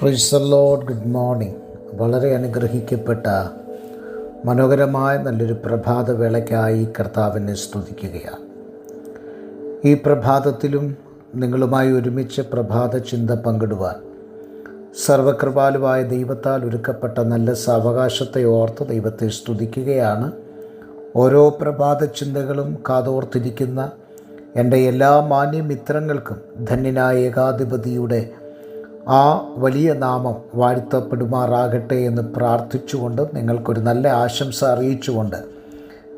Price load good morning വളരെ അനുഗ്രഹിക്കപ്പെട്ട മനോഹരമായ നല്ലൊരു പ്രഭാത വേളയ്ക്കായി കർത്താവിനെ സ്തുതിക്കുകയാണ്. ഈ പ്രഭാതത്തിലും നിങ്ങളുമായി ഒരുമിച്ച് പ്രഭാത ചിന്ത പങ്കിടുവാൻ സർവകൃപാലുവായ ദൈവത്താൽ ഒരുക്കപ്പെട്ട നല്ല സാവകാശത്തെ ഓർത്ത് ദൈവത്തെ സ്തുതിക്കുകയാണ്. ഓരോ പ്രഭാത ചിന്തകളും കാതോർത്തിരിക്കുന്ന എന്റെ എല്ലാ മാന്യമിത്രങ്ങൾക്കും ധന്യനായ ഏകാധിപതിയുടെ ആ വലിയ നാമം വാഴ്ത്തപ്പെടുമാറാകട്ടെ എന്ന് പ്രാർത്ഥിച്ചുകൊണ്ട് നിങ്ങൾക്കൊരു നല്ല ആശംസ അറിയിച്ചുകൊണ്ട്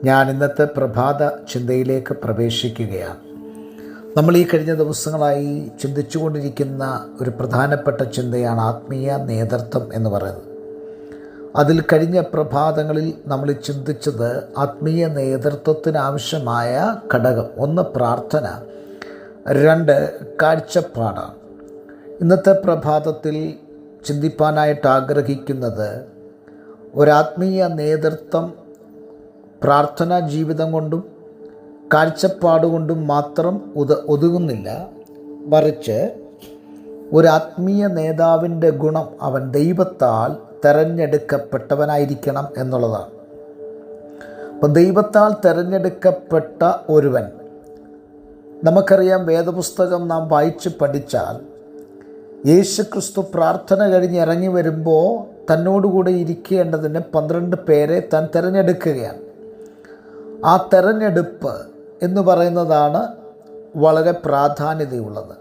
ഞാൻ ഇന്നത്തെ പ്രഭാത ചിന്തയിലേക്ക് പ്രവേശിക്കുകയാണ്. നമ്മൾ ഈ കഴിഞ്ഞ ദിവസങ്ങളായി ചിന്തിച്ചുകൊണ്ടിരിക്കുന്ന ഒരു പ്രധാനപ്പെട്ട ചിന്തയാണ് ആത്മീയ നേതൃത്വം എന്ന് പറയുന്നത്. അതിൽ കഴിഞ്ഞ പ്രഭാതങ്ങളിൽ നമ്മൾ ചിന്തിച്ചത് ആത്മീയ നേതൃത്വത്തിനാവശ്യമായ ഘടകം ഒന്ന് പ്രാർത്ഥന രണ്ട് കാഴ്ചപ്പാടാണ്. ഇന്നത്തെ പ്രഭാതത്തിൽ ചിന്തിപ്പാനായിട്ട് ആഗ്രഹിക്കുന്നത് ഒരാത്മീയ നേതൃത്വം പ്രാർത്ഥനാ ജീവിതം കൊണ്ടും കാഴ്ചപ്പാടുകൊണ്ടും മാത്രം ഉത ഒതുങ്ങുന്നില്ല. മറിച്ച് ഒരു ആത്മീയ നേതാവിന്റെ ഗുണം അവൻ ദൈവത്താൽ തെരഞ്ഞെടുക്കപ്പെട്ടവനായിരിക്കണം എന്നുള്ളതാണ്. അപ്പം ദൈവത്താൽ തെരഞ്ഞെടുക്കപ്പെട്ട ഒരുവൻ നമുക്കറിയാം വേദപുസ്തകം നാം വായിച്ച് പഠിച്ചാൽ യേശുക്രിസ്തു പ്രാർത്ഥന കഴിഞ്ഞ് ഇറങ്ങി വരുമ്പോൾ തന്നോടുകൂടെ ഇരിക്കേണ്ടതിന് പന്ത്രണ്ട് പേരെ താൻ തിരഞ്ഞെടുക്കുകയാണ്. ആ തെരഞ്ഞെടുപ്പ് എന്ന് പറയുന്നതാണ് വളരെ പ്രാധാന്യതയുള്ളത്.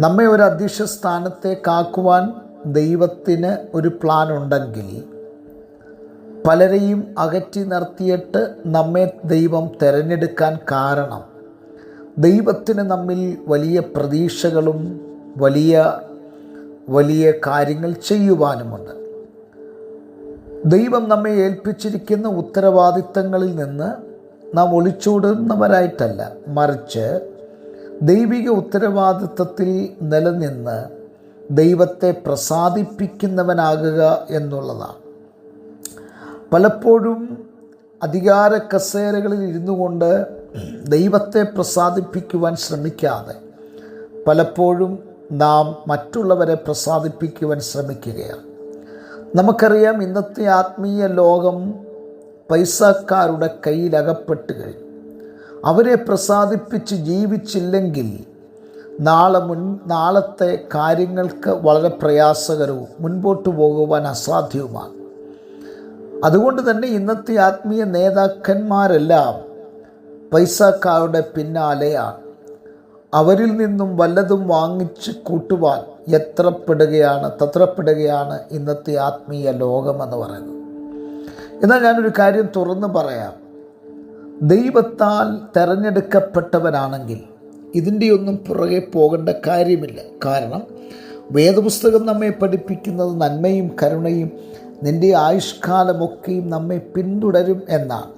നമ്മെ ഒരു അധ്യക്ഷ സ്ഥാനത്തെ കാക്കുവാൻ ദൈവത്തിന് ഒരു പ്ലാൻ ഉണ്ടെങ്കിൽ പലരെയും അകറ്റി നിർത്തിയിട്ട് നമ്മെ ദൈവം തിരഞ്ഞെടുക്കാൻ കാരണം ദൈവത്തിന് നമ്മിൽ വലിയ പ്രതീക്ഷകളും വലിയ വലിയ കാര്യങ്ങൾ ചെയ്യുവാനുമുണ്ട്. ദൈവം നമ്മെ ഏൽപ്പിച്ചിരിക്കുന്ന ഉത്തരവാദിത്തങ്ങളിൽ നിന്ന് നാം ഒളിച്ചോടുന്നവരായിട്ടല്ല മറിച്ച് ദൈവിക ഉത്തരവാദിത്തത്തിൽ നിലനിന്ന് ദൈവത്തെ പ്രസാദിപ്പിക്കുന്നവനാകുക എന്നുള്ളതാണ്. പലപ്പോഴും അധികാര കസേരകളിൽ ഇരുന്നു കൊണ്ട് ദൈവത്തെ പ്രസാദിപ്പിക്കുവാൻ ശ്രമിക്കാതെ പലപ്പോഴും നാം മറ്റുള്ളവരെ പ്രസാദിപ്പിക്കുവാൻ ശ്രമിക്കുകയാണ്. നമുക്കറിയാം ഇന്നത്തെ ആത്മീയ ലോകം പൈസക്കാരുടെ കയ്യിലകപ്പെട്ട് കഴിഞ്ഞു. അവരെ പ്രസാദിപ്പിച്ച് ജീവിച്ചില്ലെങ്കിൽ നാളെ മുൻ നാളത്തെ കാര്യങ്ങൾക്ക് വളരെ പ്രയാസകരവും മുൻപോട്ട് പോകുവാൻ അസാധ്യവുമാണ്. അതുകൊണ്ട് തന്നെ ഇന്നത്തെ ആത്മീയ നേതാക്കന്മാരെല്ലാം പൈസക്കാരുടെ പിന്നാലെയാണ്. അവരിൽ നിന്നും വല്ലതും വാങ്ങിച്ച് കൂട്ടുവാൻ എത്രപ്പെടുകയാണ് തത്രപ്പെടുകയാണ് ഇന്നത്തെ ആത്മീയ ലോകമെന്ന് പറയുന്നത്. എന്നാൽ ഞാനൊരു കാര്യം തുറന്ന് പറയാം. ദൈവത്താൽ തിരഞ്ഞെടുക്കപ്പെട്ടവനാണെങ്കിൽ ഇതിന്റെയൊന്നും പുറകെ പോകേണ്ട കാര്യമില്ല. കാരണം വേദപുസ്തകം നമ്മെ പഠിപ്പിക്കുന്നത് നന്മയും കരുണയും നിന്റെ ആയുഷ്കാലമൊക്കെയും നമ്മെ പിന്തുടരും എന്നാണ്.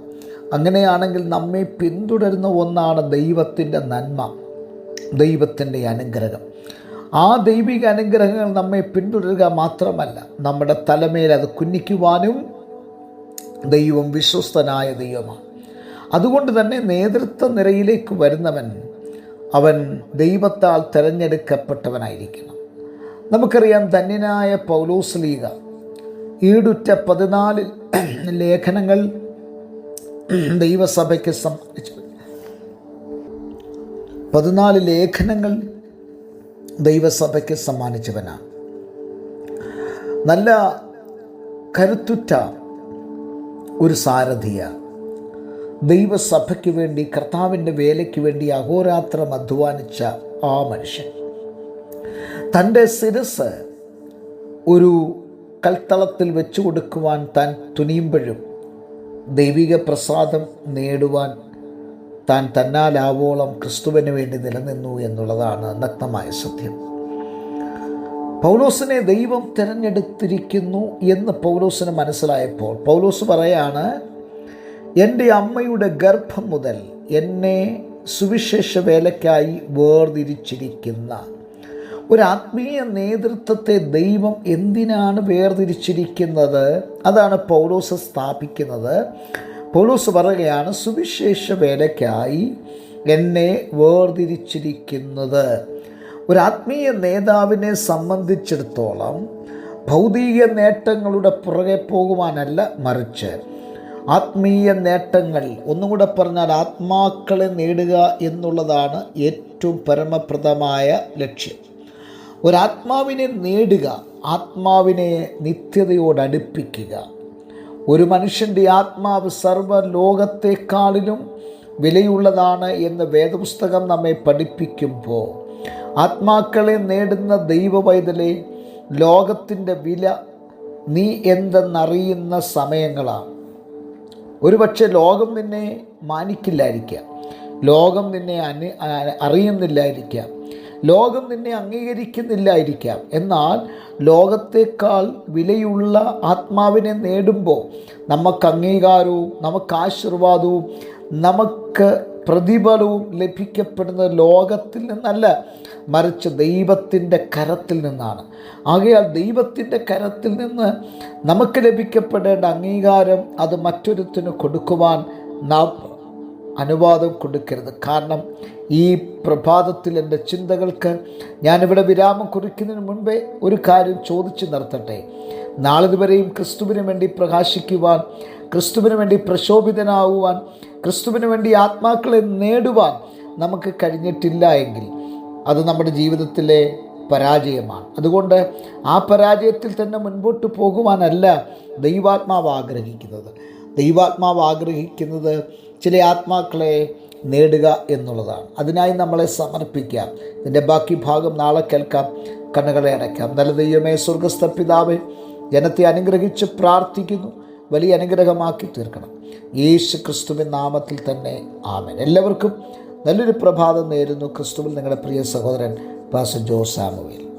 അങ്ങനെയാണെങ്കിൽ നമ്മെ പിന്തുടരുന്ന ഒന്നാണ് ദൈവത്തിന്റെ നന്മ. ദൈവത്തിന്റെ അനുഗ്രഹം. ആ ദൈവിക അനുഗ്രഹങ്ങൾ നമ്മെ പിന്തുടരുക മാത്രമല്ല നമ്മുടെ തലമേൽ അത് കുന്നിക്കുവാനും ദൈവം വിശ്വസ്തനായ ദൈവമാണ്. അതുകൊണ്ട് തന്നെ നേതൃത്വ നിരയിലേക്ക് വരുന്നവൻ അവൻ ദൈവത്താൽ തിരഞ്ഞെടുക്കപ്പെട്ടവനായിരിക്കണം. നമുക്കറിയാം ധന്യനായ പൗലോസ് ലീഗ ഈടുറ്റ പതിനാല് ലേഖനങ്ങൾ ദൈവസഭയ്ക്ക് സമ്മാനിച്ചു പതിനാല് ലേഖനങ്ങൾ ദൈവസഭയ്ക്ക് സമ്മാനിച്ചവനാണ്. നല്ല കരുത്തുറ്റ ഒരു സാരഥിയാണ് ദൈവസഭയ്ക്ക് വേണ്ടി കർത്താവിന്റെ വേലയ്ക്ക് വേണ്ടി അഹോരാത്രം അധ്വാനിച്ച ആ മനുഷ്യൻ. തന്റെ ശിരസ് ഒരു കൽത്തളത്തിൽ വെച്ചു കൊടുക്കുവാൻ താൻ തുനിയുമ്പോഴും ദൈവിക പ്രസാദം നേടുവാൻ താൻ തന്നാലാവോളം ക്രിസ്തുവിന് വേണ്ടി നിലനിന്നു എന്നുള്ളതാണ് നഗ്നമായ സത്യം. പൗലോസിനെ ദൈവം തിരഞ്ഞെടുത്തിരിക്കുന്നു എന്ന് പൗലോസിന് മനസ്സിലായപ്പോൾ പൗലോസ് പറയാണ് എന്റെ അമ്മയുടെ ഗർഭം മുതൽ എന്നെ സുവിശേഷ വേലയ്ക്കായി വേർതിരിച്ചിരിക്കുന്ന ഒരു ആത്മീയ നേതൃത്വത്തെ ദൈവം എന്തിനാണ് വേർതിരിച്ചിരിക്കുന്നത്? അതാണ് പൗലോസ് സ്ഥാപിക്കുന്നത്. പൗലോസ് പറയുകയാണ് സുവിശേഷ വേലയ്ക്കായി എന്നെ വേർതിരിച്ചിരിക്കുന്നത്. ഒരു ആത്മീയ നേതാവിനെ സംബന്ധിച്ചിടത്തോളം ഭൗതിക നേട്ടങ്ങളുടെ പുറകെ പോകുവാനല്ല മറിച്ച് ആത്മീയ നേട്ടങ്ങൾ. ഒന്നും കൂടെ പറഞ്ഞാൽ ആത്മാക്കളെ നേടുക എന്നുള്ളതാണ് ഏറ്റവും പരമപ്രദമായ ലക്ഷ്യം. ഒരാത്മാവിനെ നേടുക ആത്മാവിനെ നിത്യതയോട് അടുപ്പിക്കുക ഒരു മനുഷ്യന്റെ ആത്മാവ് സർവ ലോകത്തെക്കാളിലും വിലയുള്ളതാണ് എന്ന് വേദപുസ്തകം നമ്മെ പഠിപ്പിക്കുമ്പോൾ ആത്മാക്കളെ നേടുന്ന ദൈവവൈതലെ ലോകത്തിന്റെ വില നീ എന്തെന്നറിയുന്ന സമയങ്ങളാണ്. ഒരുപക്ഷെ ലോകം നിന്നെ മാനിക്കില്ലായിരിക്കാം. ലോകം നിന്നെ അനു അറിയുന്നില്ലായിരിക്കാം. ലോകം നിന്നെ അംഗീകരിക്കുന്നില്ലായിരിക്കാം. എന്നാൽ ലോകത്തേക്കാൾ വിലയുള്ള ആത്മാവിനെ നേടുമ്പോൾ നമുക്ക് അംഗീകാരവും നമുക്ക് ആശീർവാദവും നമുക്ക് പ്രതിഫലവും ലഭിക്കപ്പെടുന്ന ലോകത്തിൽ നിന്നല്ല മറിച്ച് ദൈവത്തിന്റെ കരത്തിൽ നിന്നാണ്. ആകയാൽ ദൈവത്തിന്റെ കരത്തിൽ നിന്ന് നമുക്ക് ലഭിക്കപ്പെടേണ്ട അംഗീകാരം അത് മറ്റൊരുത്തിന് കൊടുക്കുവാൻ നാം അനുവാദം കൊടുക്കരുത്. കാരണം ഈ പ്രഭാതത്തിൽ എന്റെ ചിന്തകൾക്ക് ഞാനിവിടെ വിരാമം കുറിക്കുന്നതിന് മുൻപേ ഒരു കാര്യം ചോദിച്ചു നിർത്തട്ടെ. നാളിതുവരെയും ക്രിസ്തുവിന് വേണ്ടി പ്രകാശിക്കുവാൻ ക്രിസ്തുവിന് വേണ്ടി പ്രശോഭിതനാവുവാൻ ക്രിസ്തുവിന് വേണ്ടി ആത്മാക്കളെ നേടുവാൻ നമുക്ക് കഴിഞ്ഞിട്ടില്ല എങ്കിൽ അത് നമ്മുടെ ജീവിതത്തിലെ പരാജയമാണ്. അതുകൊണ്ട് ആ പരാജയത്തിൽ തന്നെ മുൻപോട്ട് പോകുവാനല്ല ദൈവാത്മാവ് ആഗ്രഹിക്കുന്നത്. ദൈവാത്മാവ് ആഗ്രഹിക്കുന്നത് ചില ആത്മാക്കളെ നേടുക എന്നുള്ളതാണ്. അതിനായി നമ്മളെ സമർപ്പിക്കാം. ഇതിന്റെ ബാക്കി ഭാഗം നാളെ കേൾക്കാം. കണ്ണുകളെ അടയ്ക്കാം. നല്ല ദൈവമേ സ്വർഗസ്ഥ പിതാവേ ജനത്തെ അനുഗ്രഹിച്ച് പ്രാർത്ഥിക്കുന്നു. വലിയ അനുഗ്രഹമാക്കി തീർക്കണം. യേശു ക്രിസ്തുവിൻ നാമത്തിൽ തന്നെ ആമൻ. എല്ലാവർക്കും നല്ലൊരു പ്രഭാതം നേരുന്നു. ക്രിസ്തുവിൽ നിങ്ങളുടെ പ്രിയ സഹോദരൻ പാസ ജോ സാമുവേൽ.